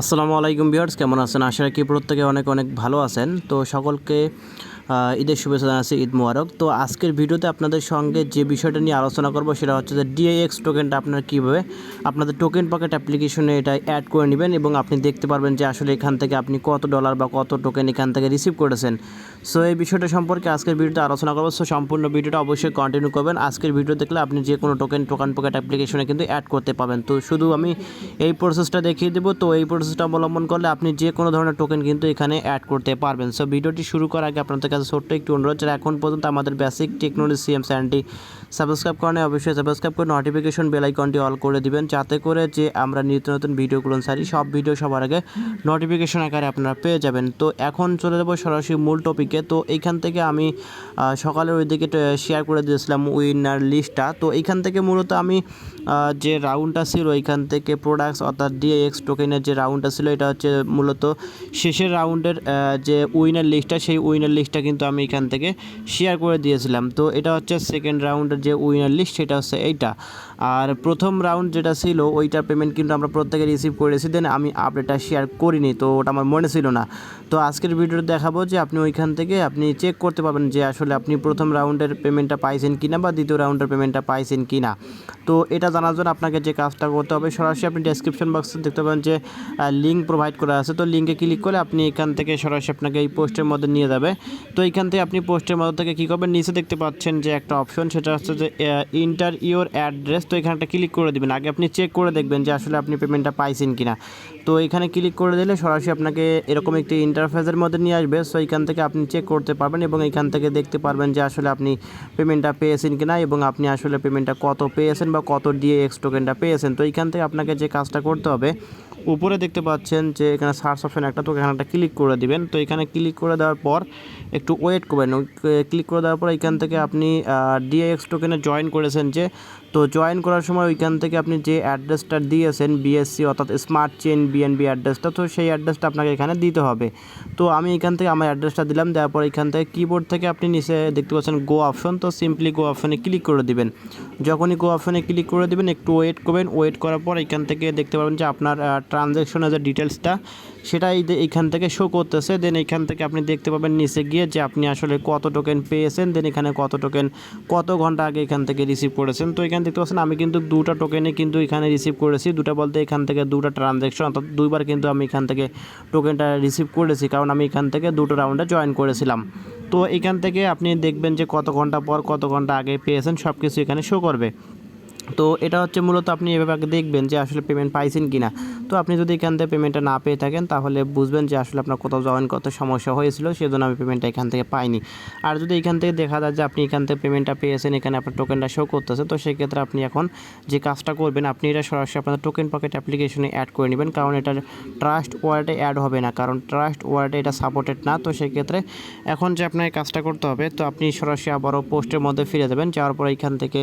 আসসালামু আলাইকুম বিয়ার্স কেমন আছেন? আশা রাখি প্রত্যেকে অনেক অনেক ভালো আছেন। তো সকলকে ঈদের শুভেচ্ছা জানাচ্ছি ঈদ মোবারক। তো আজকের ভিডিওতে আপনাদের সঙ্গে যে বিষয়টা নিয়ে আলোচনা করব সেটা হচ্ছে যে ডিএক্স টোকেনটা আপনার কীভাবে আপনাদের টোকেন পকেট অ্যাপ্লিকেশনে এটা অ্যাড করে নেবেন এবং আপনি দেখতে পারবেন যে আসলে এখান থেকে আপনি কত ডলার বা কত টোকেন এখান থেকে রিসিভ করেছেন। সো এই বিষয়টা সম্পর্কে আজকের ভিডিওতে আলোচনা করব। সো সম্পূর্ণ ভিডিওটা অবশ্যই কন্টিনিউ করবেন। আজকের ভিডিও দেখলে আপনি যে কোনো টোকেন টোকেন পকেট অ্যাপ্লিকেশনে কিন্তু অ্যাড করতে পাবেন তো শুধু আমি এই প্রসেসটা দেখিয়ে দেবো। তো এই প্রসেসটা অবলম্বন করলে আপনি যে কোনো ধরনের টোকেন কিন্তু এখানে অ্যাড করতে পারবেন। সো ভিডিওটি শুরু করার আগে আপনাদের কাছে ছোট্ট একটু অনুরোধ যারা এখন পর্যন্ত আমাদের বেসিক টেকনোলজি সিএম চ্যানেলটি সাবস্ক্রাইব করেন অবশ্যই সাবস্ক্রাইব করে নোটিফিকেশন বেল আইকনটি অল করে দিবেন, যাতে করে যে আমরা নিত্য নতুন ভিডিওগুলো সারি সব ভিডিও সবার আগে নোটিফিকেশন আকারে আপনারা পেয়ে যাবেন। তো এখন চলে যাব সরাসরি মূল টপিকে তো এইখান থেকে আমি সকালের ওইদিকে শেয়ার করে দিয়েছিলাম উইনার লিস্টটা তো এইখান থেকে মূলত আমি যে রাউন্ডটা ছিল এইখান থেকে প্রোডাক্টস অর্থাৎ ডিএক্স টোকেনের যে রাউন্ডটা ছিল, এটা হচ্ছে মূলত শেষের রাউন্ডের যে উইনার লিস্টটা সেই উইনার লিস্টটা কিন্তু আমি এখান থেকে শেয়ার করে দিয়েছিলাম। তো এটা হচ্ছে সেকেন্ড রাউন্ডের যে উইনার লিস্ট সেটা হচ্ছে এইটা। আর প্রথম রাউন্ড যেটা ছিল ওইটার পেমেন্ট কিন্তু আমরা প্রত্যেকে রিসিভ করেছি। দেন আমি আপডেটটা শেয়ার করিনি, তো ওটা আমার মনে ছিল না। তো আজকের ভিডিওতে দেখাবো যে আপনি ওইখান থেকে আপনি চেক করতে পারবেন যে আসলে আপনি প্রথম রাউন্ডের পেমেন্টটা পাইছেন কিনা বা দ্বিতীয় রাউন্ডের পেমেন্টটা পাইছেন কিনা। তো এটা জানার জন্য আপনাকে যে কাজটা করতে হবে, সরাসরি আপনি ডেসক্রিপশন বক্সে দেখতে পাবেন যে লিঙ্ক প্রোভাইড করা আছে। তো লিঙ্কে ক্লিক করে আপনি এখান থেকে সরাসরি আপনাকে এই পোস্টের মধ্যে নিয়ে যাবে। তো এইখান থেকে আপনি পোস্টের মধ্যে থেকে কী করবেন? নিচে দেখতে পাচ্ছেন যে একটা অপশন সেটা হচ্ছে যে ইন্টার ইওর অ্যাড্রেস তো এখানে একটা ক্লিক করে দিবেন। আগে আপনি চেক করে দেখবেন যে আসলে আপনি পেমেন্টটা পাইছেন কিনা। তো এখানে ক্লিক করে দিলে সরাসরি আপনাকে এরকম একটি ইন্টারফেসের মধ্যে নিয়ে আসবে। সো এখান থেকে আপনি চেক করতে পারবেন এবং এখান থেকে দেখতে পারবেন যে আসলে আপনি পেমেন্টটা পেয়েছেন কিনা এবং আপনি আসলে পেমেন্টটা কত পেয়েছেন বা কত দিয়ে এক্স টোকেনটা পেয়েছেন। তো এইখান থেকে আপনাকে যে কাজটা করতে হবে উপরে দেখতে পাচ্ছেন যে এখানে সার্চ অপশন একটা, তো এখানে একটা ক্লিক করে দিবেন। তো এখানে ক্লিক করে দেওয়ার পর একটু ওয়েট করবেন। ক্লিক করে দেওয়ার পর এখান থেকে আপনি ডিএক্স টোকেনে জয়েন করেছেন যে, তো জয়েন করার সময় ওইখান থেকে আপনি যে অ্যাড্রেসটা দিয়েছেন বিএসসি অর্থাৎ স্মার্ট চেন বিএনবি অ্যাড্রেসটা তো সেই অ্যাড্রেসটা আপনাকে এখানে দিতে হবে। তো আমি এখান থেকে আমার অ্যাড্রেসটা দিলাম, দেওয়ার পর এখান থেকে কিবোর্ড থেকে আপনি নিচে দেখতে পাচ্ছেন গো অপশন তো সিম্পলি গো অপশনে ক্লিক করে দিবেন। যখনই গো অপশনে ক্লিক করে দিবেন, একটু ওয়েট করবেন। ওয়েট করার পর এখান থেকে দেখতে পাবেন যে আপনার ট্রানজ্যাকশনের যে ডিটেলসটা সেটাই দে- এইখান থেকে শো করতেছে। দেন এইখান থেকে আপনি দেখতে পাবেন নিচে গিয়ে যে আপনি আসলে কত টোকেন পেয়েছেন। দেন এখানে কত টোকেন কত ঘণ্টা আগে এখান থেকে রিসিভ করেছেন। তো এখানে দেখতে পাচ্ছেন, আমি কিন্তু দুটা টোকেনে কিন্তু এখানে রিসিভ করেছি। দুটা বলতে এখান থেকে দুটা ট্রানজ্যাকশন অর্থাৎ দুইবার কিন্তু আমি এখান থেকে টোকেনটা রিসিভ করেছি, কারণ আমি এখান থেকে দুটো রাউন্ডে জয়েন করেছিলাম। তো এখান থেকে আপনি দেখবেন যে কত ঘণ্টা পর কত ঘণ্টা আগে পেয়েছেন সব কিছু এখানে শো করবে। তো এটা হচ্ছে মূলত আপনি এভাবে আগে দেখবেন যে আসলে পেমেন্ট পাইছেন কি না তো আপনি যদি এখান থেকে পেমেন্টটা না পেয়ে থাকেন, তাহলে বুঝবেন যে আসলে আপনার কোথাও জয়েন করতে সমস্যা হয়েছিল, সেজন্য আমি পেমেন্টটা এখান থেকে পাইনি। আর যদি এখান থেকে দেখা যায় যে আপনি এখান থেকে পেমেন্টটা পেয়েছেন, এখানে আপনার টোকেনটা শো করতেছে, তো সেক্ষেত্রে আপনি এখন যে কাজটা করবেন, আপনি এটা সরাসরি আপনার টোকেন পকেট অ্যাপ্লিকেশনে অ্যাড করে নেবেন, কারণ এটা ট্রাস্ট ওয়ালেটে অ্যাড হবে না। কারণ ট্রাস্ট ওয়ালেটে এটা সাপোর্টেড না, তো সেক্ষেত্রে এখন যে আপনার কাজটা করতে হবে, তো আপনি সরাসরি আবারও পোস্টের মধ্যে ফিরে যাবেন, যাওয়ার পর এখান থেকে,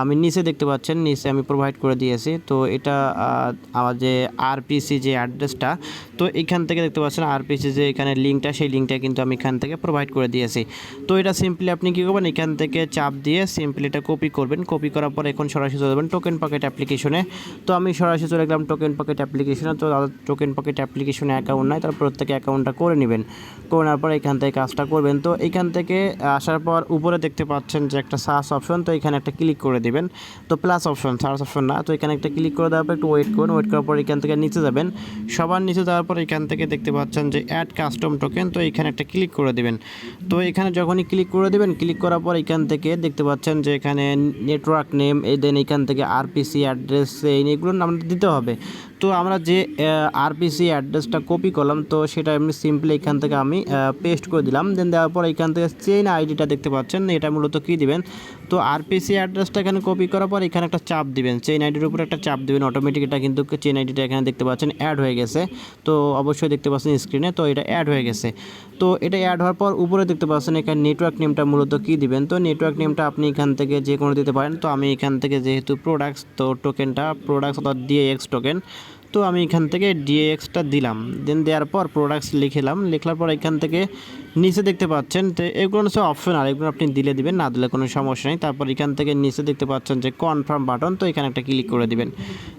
আমি নিচে দেখতে পাচ্ছেন নিচে আমি প্রোভাইড করে দিয়েছি। তো এটা আমার যে আরপিসি যে অ্যাড্রেসটা তো এখান থেকে দেখতে পাচ্ছেন আরপিসি যে এখানে লিঙ্কটা সেই লিঙ্কটা কিন্তু আমি এখান থেকে প্রোভাইড করে দিয়েছি। তো এটা সিম্পলি আপনি কী করবেন? এখান থেকে চাপ দিয়ে সিম্পলি এটা কপি করবেন। কপি করার পর এখন সরাসরি চলে যাবেন টোকেন পকেট অ্যাপ্লিকেশনে তো আমি সরাসরি চলে গেলাম টোকেন পকেট অ্যাপ্লিকেশনে তো যাদের টোকেন পকেট অ্যাপ্লিকেশনে অ্যাকাউন্ট নাই, তার প্রত্যেকে অ্যাকাউন্টটা করে নেবেন। করে নেওয়ার পর এখান থেকে কাজটা করবেন। তো এখান থেকে আসার পর উপরে দেখতে পাচ্ছেন যে একটা সার্চ অপশন তো এখানে একটা ক্লিক করে দিবেন। তো প্লাস অপশন সার্চ অপশন না। তো এখানে একটা ক্লিক করে দেওয়ার পর একটু ওয়েট করুন। ওয়েট করার পর এখান থেকে নিচে যাবেন। সবার নিচে যাওয়ার পর এখান থেকে দেখতে পাচ্ছেন যে অ্যাড কাস্টম টোকেন তো এখানে একটা ক্লিক করে দেবেন। তো এখানে যখনই ক্লিক করে দেবেন ক্লিক করার পর এখান থেকে দেখতে পাচ্ছেন যে এখানে নেটওয়ার্ক নেম এই দেন এখান থেকে আরপিসি অ্যাড্রেস এই এগুলো নাম দিতে হবে। তো আমরা যে আরপিসি অ্যাড্রেসটা কপি করলাম, তো সেটা এমনি সিম্পলি এখান থেকে আমি পেস্ট করে দিলাম। দেন দেওয়ার পর এখান থেকে চেইন আইডিটা দেখতে পাচ্ছেন, এটা মূলত কী দিবেন? তো আরপিসি অ্যাড্রেসটা এখানে কপি করার পর এখানে একটা চাপ দিবেন। চেইন আইডির উপর একটা চাপ দিবেন অটোমেটিক এটা কিন্তু চেইন আইডিটা এখানে দেখতে পাচ্ছেন অ্যাড হয়ে গেছে। তো অবশ্যই দেখতে পাচ্ছেন স্ক্রিনে তো এটা অ্যাড হয়ে গেছে। তো এটা অ্যাড হওয়ার পর উপরে দেখতে পাচ্ছেন এখানে নেটওয়ার্ক নেমটা মূলত কী দিবেন? তো নেটওয়ার্ক নেমটা আপনি এখান থেকে যে কোনো দিতে পারেন। তো আমি এখান থেকে যেহেতু প্রোডাক্টস তো টোকেনটা প্রোডাক্টস অর্থাৎ ডিএক্স টোকেন তো আমি এখান থেকে ডিএক্সটা দিলাম। দেন দেওয়ার পর প্রোডাক্টস লিখলাম। লিখলার পর এখান থেকে নিচে দেখতে পাচ্ছেন তো এগুলো হচ্ছে অপশনাল এগুলো আপনি দিলে দিবেন, না দিলে কোনো সমস্যা নেই। তারপর এখান থেকে নিচে দেখতে পাচ্ছেন যে কনফার্ম বাটন তো এখানে একটা ক্লিক করে দিবেন।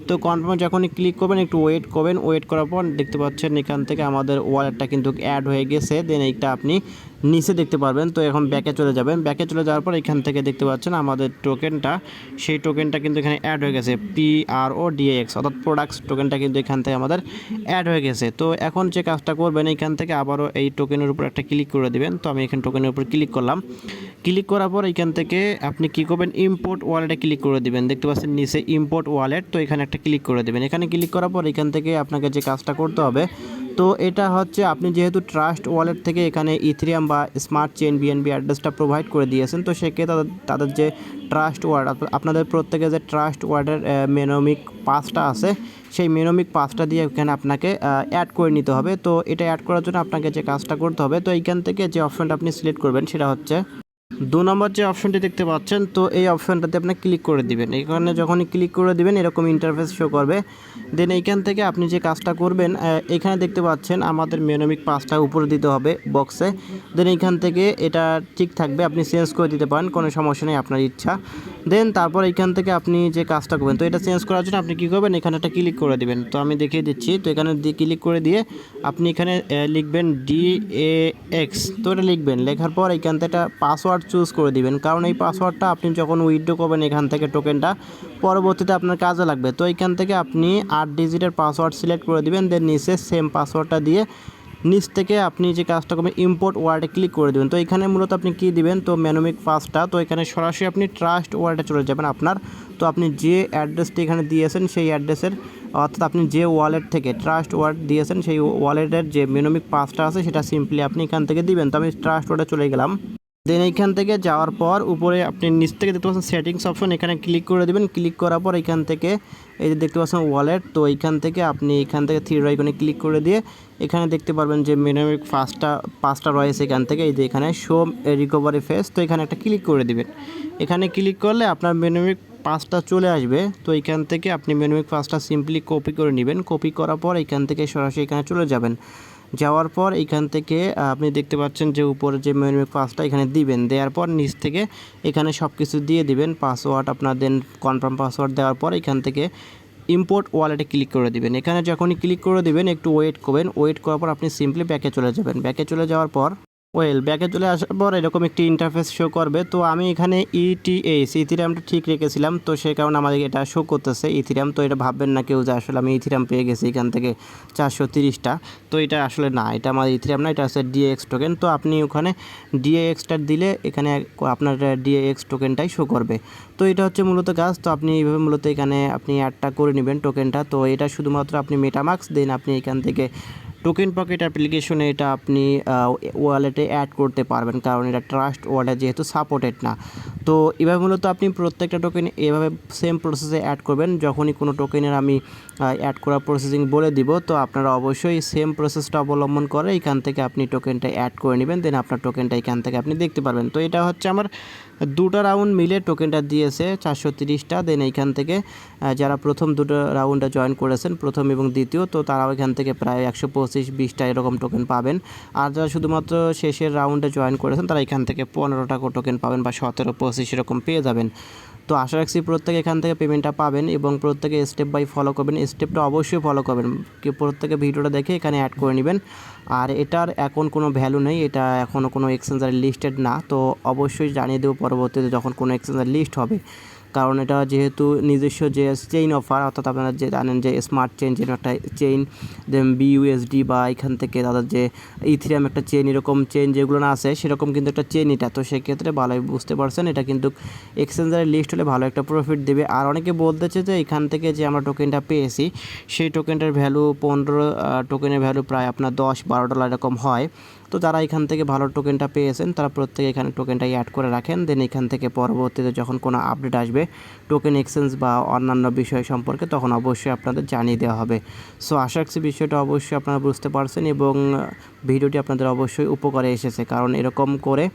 তো কনফার্ম যখনই ক্লিক করবেন, একটু ওয়েট করবেন। ওয়েট করার পর দেখতে পাচ্ছেন এখান থেকে আমাদের ওয়ালেটটা কিন্তু অ্যাড হয়ে গেছে। দেন এইটা আপনি নিচে দেখতে পারবেন। তো এখন ব্যাকে চলে যাবেন। ব্যাকে চলে যাওয়ার পর এখান থেকে দেখতে পাচ্ছেন আমাদের টোকেনটা সেই টোকেনটা কিন্তু এখানে অ্যাড হয়ে গেছে। পি আর ও ডিএক্স অর্থাৎ প্রোডাক্টস টোকেনটা কিন্তু এখান থেকে আমাদের অ্যাড হয়ে গেছে। তো এখন যে কাজটা করবেন, এখান থেকে আবারও এই টোকেনের উপর একটা ক্লিক করে দেবেন। তো আমি এখানে টোকেনের উপর ক্লিক করলাম। ক্লিক করার পর এখান থেকে আপনি কী করবেন ইম্পোর্ট ওয়ালেটে ক্লিক করে দেবেন। দেখতে পাচ্ছেন নিচে ইম্পোর্ট ওয়ালেট তো এখানে একটা ক্লিক করে দেবেন। এখানে ক্লিক করার পর এখান থেকে আপনাকে যে কাজটা করতে হবে তো এটা হচ্ছে আপনি যেহেতু ট্রাস্ট ওয়ালেট থেকে এখানে ইথিরিয়াম বা স্মার্ট চেন বিএনবি অ্যাড্রেসটা প্রোভাইড করে দিয়েছেন, তো সেক্ষেত্রে তাদের তাদের যে ট্রাস্ট ওয়ার্ড আপনাদের প্রত্যেকে যে ট্রাস্ট ওয়ার্ডের মেনোমিক পাসটা আছে, সেই মেনোমিক পাসটা দিয়ে এখানে আপনাকে অ্যাড করে নিতে হবে। তো এটা অ্যাড করার জন্য আপনাকে যে কাজটা করতে হবে, তো এইখান থেকে যে অপশনটা আপনি সিলেক্ট করবেন সেটা হচ্ছে দু নম্বর যে অপশনটি দেখতে পাচ্ছেন, তো এই অপশনটাতে আপনি ক্লিক করে দিবেন। এখানে যখনই ক্লিক করে দিবেন, এরকম ইন্টারফেস শো করবে। দেন এইখান থেকে আপনি যে কাজটা করবেন এখানে দেখতে পাচ্ছেন আমাদের মেনোমিক পাঁচটা উপরে দিতে হবে বক্সে দেন এইখান থেকে এটা ঠিক থাকবে, আপনি চেঞ্জ করে দিতে পারেন, কোনো সমস্যা নেই, আপনার ইচ্ছা। দেন তারপর এইখান থেকে আপনি যে কাজটা করবেন, তো এটা চেঞ্জ করার জন্য আপনি কী করবেন, এখানে একটা ক্লিক করে দিবেন। তো আমি দেখিয়ে দিচ্ছি, তো এখানে দিয়ে ক্লিক করে দিয়ে আপনি এখানে লিখবেন ডি এ এক্স তো এটা লিখবেন, লেখার পর এইখান থেকে একটা পাসওয়ার্ড চুজ করে দিবেন। কারণ এই পাসওয়ার্ডটা আপনি যখন উইথড্র করবেন এখান থেকে টোকেনটা পরবর্তীতে আপনার কাজে লাগবে। তো এখান থেকে আপনি আট ডিজিটের পাসওয়ার্ড সিলেক্ট করে দিবেন দেন নিচে সেম পাসওয়ার্ডটা দিয়ে নিচ থেকে আপনি যে কাজটা করবেন ইম্পোর্ট ওয়ার্ডে ক্লিক করে দেবেন। তো এখানে মূলত আপনি কী দিবেন? তো ম্যানোমিক পাসটা তো এখানে সরাসরি আপনি ট্রাস্ট ওয়ার্ডে চলে যাবেন আপনার। তো আপনি যে অ্যাড্রেসটি এখানে দিয়েছেন, সেই অ্যাড্রেসের অর্থাৎ আপনি যে ওয়ালেট থেকে ট্রাস্ট ওয়ার্ড দিয়েছেন, সেই ওয়ালেটের যে মেনোমিক পাসটা আছে, সেটা সিম্পলি আপনি এখান থেকে দিবেন। তো আমি ট্রাস্ট ওয়ার্ডে চলে গেলাম। দেন এইখান থেকে যাওয়ার পর উপরে আপনি নিচ থেকে দেখতে পাচ্ছেন সেটিংস অপশন এখানে ক্লিক করে দেবেন। ক্লিক করার পর এখান থেকে এই যে দেখতে পাচ্ছেন ওয়ালেট তো এইখান থেকে আপনি এখান থেকে থ্রি আইকনে ক্লিক করে দিয়ে এখানে দেখতে পারবেন যে মিনিমিক পাঁচটা পাঁচটা রয়েছে এখান থেকে। এই যে এখানে শো রিকভারি ফেস তো এখানে একটা ক্লিক করে দিবেন। এখানে ক্লিক করলে আপনার মিনিমিক পাঁচটা চলে আসবে। তো এখান থেকে আপনি মেনুমিক পাঁচটা সিম্পলি কপি করে নেবেন। কপি করার পর এখান থেকে সরাসরি এখানে চলে যাবেন। যাওয়ার পর এখান থেকে আপনি দেখতে পাচ্ছেন যে উপরে যে মেনুমিক পাসটা এখানে দিবেন। দেওয়ার পর নিচ থেকে এখানে সব কিছু দিয়ে দিবেন। পাসওয়ার্ড আপনার দেন কনফার্ম পাসওয়ার্ড দেওয়ার পর এখান থেকে ইম্পোর্ট ওয়ালেটে ক্লিক করে দিবেন। এখানে যখনই ক্লিক করে দিবেন, একটু ওয়েট করবেন। ওয়েট করার পর আপনি সিম্পলি ব্যাকে চলে যাবেন। ব্যাকে চলে যাওয়ার পর ওয়েল ব্যাকে চলে আসার পর এরকম একটি ইন্টারফেস শো করবে। তো আমি এখানে E ইটিএস ইথিরামটা ঠিক রেখেছিলাম। তো সেই কারণে আমাদের এটা শো করতেছে ইথিরাম তো এটা ভাববেন না কেউ যে আসলে আমি ইথিরাম পেয়ে গেছি এখান থেকে চারশো তিরিশটা। তো এটা আসলে না, এটা আমার ইথিরাম না, এটা হচ্ছে ডিএক্স টোকেন তো আপনি ওখানে ডিএক্সটা দিলে এখানে আপনার ডিএক্স টোকেনটাই শো করবে। তো এটা হচ্ছে মূলত কাজ। তো আপনি এইভাবে মূলত এখানে আপনি অ্যাডটা করে নেবেন টোকেনটা তো এটা শুধুমাত্র আপনি মেটামার্কস দেন আপনি এখান থেকে টোকেন পকেট অ্যাপ্লিকেশনে এটা আপনি ওয়ালেটে অ্যাড করতে পারবেন, কারণ এটা ট্রাস্ট ওয়ালেট যেহেতু সাপোর্টেড না। তো এভাবে মূলত আপনি প্রত্যেকটা টোকেন এভাবে সেম প্রসেসে অ্যাড করবেন, যখনই কোনো টোকেনের আমি অ্যাড করা প্রসেসিং বলে দিব। তো আপনারা অবশ্যই সেম প্রসেসটা অবলম্বন করে এখান থেকে আপনি টোকেনটা অ্যাড করে নেবেন দেন আপনার টোকেনটা এখান থেকে আপনি দেখতে পারবেন। তো এটা হচ্ছে আমার দুটো রাউন্ড মিলে টোকেনটা দিয়েছে চারশো তিরিশটা। দেন এইখান থেকে যারা প্রথম দুটো রাউন্ডে জয়েন করেছেন, প্রথম এবং দ্বিতীয়, তো তারাও এখান থেকে প্রায় একশো পঁচিশ বিশটা এরকম টোকেন পাবেন। আর যারা শুধুমাত্র শেষের রাউন্ডে জয়েন করেছেন, তারা এখান থেকে পনেরোটা টোকেন পাবেন বা সতেরো পঁচিশ এরকম পেয়ে যাবেন। তো আশা রাখছি প্রত্যেকে এখান থেকে পেমেন্টটা পাবেন এবং প্রত্যেকে স্টেপ বাই ফলো করবেন। স্টেপটা অবশ্যই ফলো করবেন। প্রত্যেকে ভিডিওটা দেখে এখানে অ্যাড করে নেবেন। আর এটার এখন কোনো ভ্যালু নেই, এটা এখনও কোনো এক্সচেঞ্জার লিস্টেড না। তো অবশ্যই জানিয়ে দেবো পরবর্তীতে যখন কোনো এক্সচেঞ্জার লিস্ট হবে। কারণ এটা যেহেতু নিজস্ব যে চেইন অফার অর্থাৎ আপনারা যে জানেন যে স্মার্ট চেইন যেন একটা চেইন দেন বিইউএসডি বা এখান থেকে তাদের যে ইথিরিয়াম একটা চেইন এরকম চেইন যেগুলো না আছে, সেরকম কিন্তু একটা চেইন এটা। তো সেক্ষেত্রে ভালোই বুঝতে পারছেন, এটা কিন্তু এক্সচেঞ্জারের লিস্ট হলে ভালো একটা প্রফিট দেবে। আর অনেকে বলতেছে যে এখান থেকে যে আমরা টোকেনটা পেয়েছি, সেই টোকেনটার ভ্যালু পনেরো টোকেনের ভ্যালু প্রায় আপনার দশ, বারো ডলার এরকম হয়। তো যারা এখান থেকে ভালো টোকেনটা পেয়েছেন, তারা প্রত্যেকে এখানে টোকেনটা অ্যাড করে রাখেন। দেন এখান থেকে পরবর্তীতে যখন কোনো আপডেট আসবে টোকেন এক্সচেঞ্জ বা অন্যান্য বিষয় সম্পর্কে তখন অবশ্যই আপনাদের জানিয়ে দেওয়া হবে। সো আশা রাখছি বিষয়টা অবশ্যই আপনারা বুঝতে পারছেন এবং ভিডিওটি আপনাদের অবশ্যই উপকারে এসেছে। কারণ এরকম করে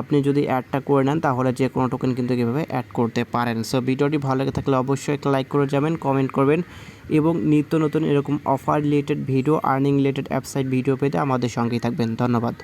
আপনি যদি অ্যাডটা করে নেন, তাহলে যে কোনো টোকেন কিন্তু কীভাবে অ্যাড করতে পারেন। সো ভিডিওটি ভালো লেগে থাকলে অবশ্যই একটা লাইক করে যাবেন কমেন্ট করবেন এবং নিত্য নতুন এরকম offer related video earning related app site video পেতে আমাদের সঙ্গেই থাকবেন। ধন্যবাদ।